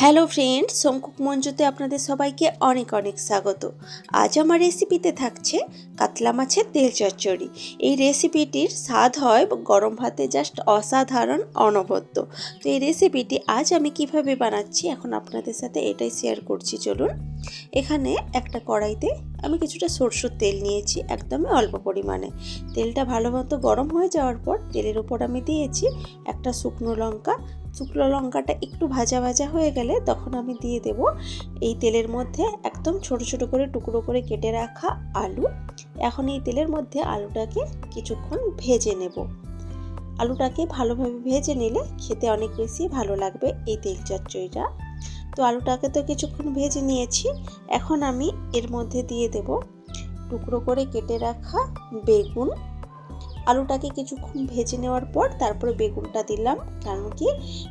Hello friend সোমকুক মঞ্জুতে আপনাদের সবাইকে অনেক অনেক স্বাগত। আজ আমার রেসিপিতে থাকছে কাতলা মাছের তেল চচ্চড়ি। এই রেসিপিটির স্বাদ হয় গরম ভাতে জাস্ট অসাধারণ, অনবদ্য। তো এই রেসিপিটি আজ আমি কীভাবে বানাচ্ছি এখন আপনাদের সাথে এটাই শেয়ার করছি, চলুন। এখানে একটা কড়াইতে আমি কিছুটা সরষের তেল নিয়েছি একদমই অল্প পরিমাণে। তেলটা ভালো মতো গরম হয়ে যাওয়ার পর তেলের উপর আমি দিয়েছি একটা শুকনো লঙ্কা। শুকনো লঙ্কাটা একটু ভাজা ভাজা হয়ে গেলে তখন আমি দিয়ে দেব এই তেলের মধ্যে একদম ছোট ছোট করে টুকরো করে কেটে রাখা আলু। এখন এই তেলের মধ্যে আলুটাকে কিছুক্ষণ ভেজে নেব। আলুটাকে ভালোভাবে ভেজে নিলে খেতে অনেক বেশি ভালো লাগবে এই তেল চচ্চড়িটা তো আলুটাকে তো কিছুক্ষণ ভেজে নিয়েছি। এখন আমি এর মধ্যে দিয়ে দেব টুকরো করে কেটে রাখা বেগুন। আলুটাকে কিছুক্ষণ ভেজে নেওয়ার পর তারপরে বেগুনটা দিলাম, কারণ কি?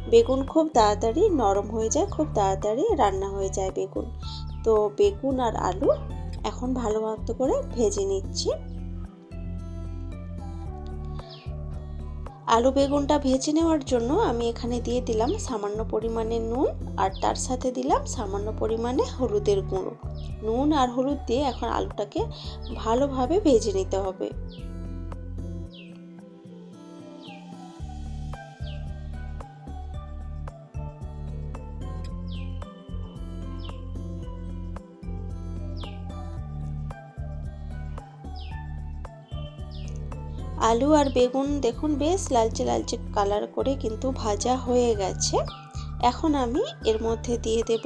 বেগুন খুব তাড়াতাড়ি নরম হয়ে যায়, খুব তাড়াতাড়ি রান্না হয়ে যায় বেগুন। তো বেগুন আর আলু এখন ভালো মতো করে ভেজে নিচ্ছি। আলু বেগুনটা ভেজে নেওয়ার জন্য আমি এখানে দিয়ে দিলাম সামান্য পরিমাণে নুন আর তার সাথে দিলাম সামান্য পরিমাণে হলুদের গুঁড়ো। নুন আর হলুদ দিয়ে এখন আলুটাকে ভালোভাবে ভেজে নিতে হবে। আলু আর বেগুন দেখুন বেশ লালচে লালচে কালার করে কিন্তু ভাজা হয়ে গেছে। এখন আমি এর মধ্যে দিয়ে দেব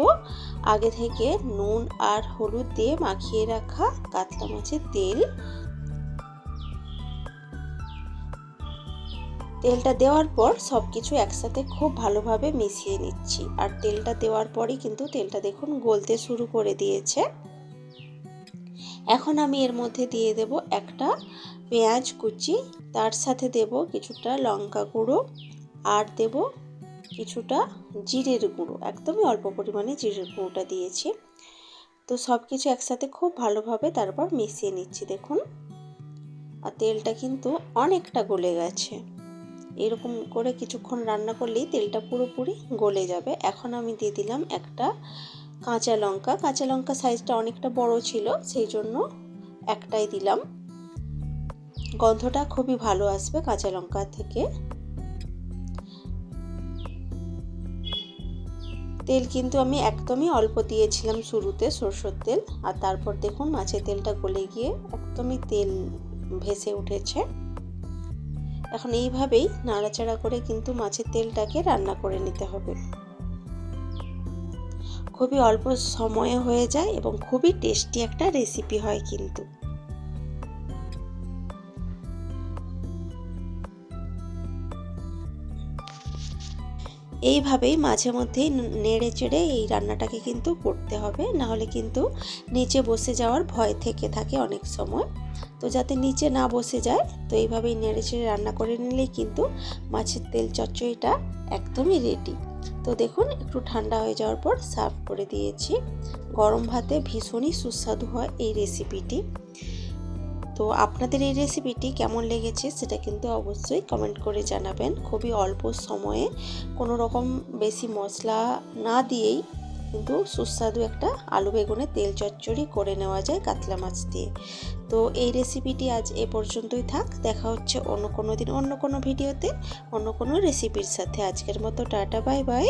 আগে থেকে নুন আর হলুদ দিয়ে মাখিয়ে রাখা কাতলা মাছের তেল। তেলটা দেওয়ার পর সব কিছু একসাথে খুব ভালোভাবে মিশিয়ে নিচ্ছি। আর তেলটা দেওয়ার পরই কিন্তু তেলটা দেখুন গলতে শুরু করে দিয়েছে। এখন আমি এর মধ্যে দিয়ে দেব একটা পেঁয়াজ কুচি, তার সাথে দেব কিছুটা লঙ্কা গুঁড়ো আর দেব কিছুটা জিরের গুঁড়ো। একদমই অল্প পরিমাণে জিরের গুঁড়োটা দিয়েছি। তো সব কিছু একসাথে খুব ভালোভাবে তারপর মিশিয়ে নিচ্ছি, দেখুন। আর তেলটা কিন্তু অনেকটা গলে গেছে। এরকম করে কিছুক্ষণ রান্না করলেই তেলটা পুরোপুরি গলে যাবে। এখন আমি দিয়ে দিলাম একটা কাঁচা লঙ্কা। কাঁচা লঙ্কা সাইজটা অনেকটা বড় ছিল, সেই জন্য একটাই দিলাম। গন্ধটা খুবই ভালো আসবে কাঁচা লঙ্কা থেকে। তেল কিন্তু আমি একদমই অল্প দিয়েছিলাম শুরুতে সরষের তেল, আর তারপর দেখুন মাছের তেলটা গলে গিয়ে একদমই তেল ভেসে উঠেছে। এখন এইভাবেই নাড়াচাড়া করে কিন্তু মাছের তেলটাকে রান্না করে নিতে হবে। খুবই অল্প সময়ে হয়ে যায় এবং খুবই টেস্টি একটা রেসিপি হয় কিন্তু। এইভাবেই মাঝে মধ্যেই নেড়ে চেড়ে এই রান্নাটাকে কিন্তু করতে হবে। নাহলে কিন্তু নিচে বসে যাওয়ার ভয় থেকে থাকে অনেক সময়। তো যাতে নিচে না বসে যায়, তো এইভাবেই নেড়ে চেড়ে রান্না করে নিলেই কিন্তু মাছের তেল চচ্চড়িটা একদমই রেডি তো দেখুন, একটু ঠান্ডা হয়ে যাওয়ার পর সার্ভ করে দিয়েছি। গরম ভাতে ভীষণই সুস্বাদু হয় এই রেসিপিটি তো আপনাদের এই রেসিপিটি কেমন লেগেছে সেটা কিন্তু অবশ্যই কমেন্ট করে জানাবেন। খুবই অল্প সময়ে কোনো রকম বেশি মশলা না দিয়েই কিন্তু সুস্বাদু একটা আলু বেগুনের তেল চচ্চড়ি করে নেওয়া যায় কাতলা মাছ দিয়ে। তো এই রেসিপিটি আজ এ পর্যন্তই থাক। দেখা হচ্ছে অন্য কোনো দিন অন্য কোনো ভিডিওতে অন্য কোনো রেসিপির সাথে। আজকের মতো টাটা বাই বাই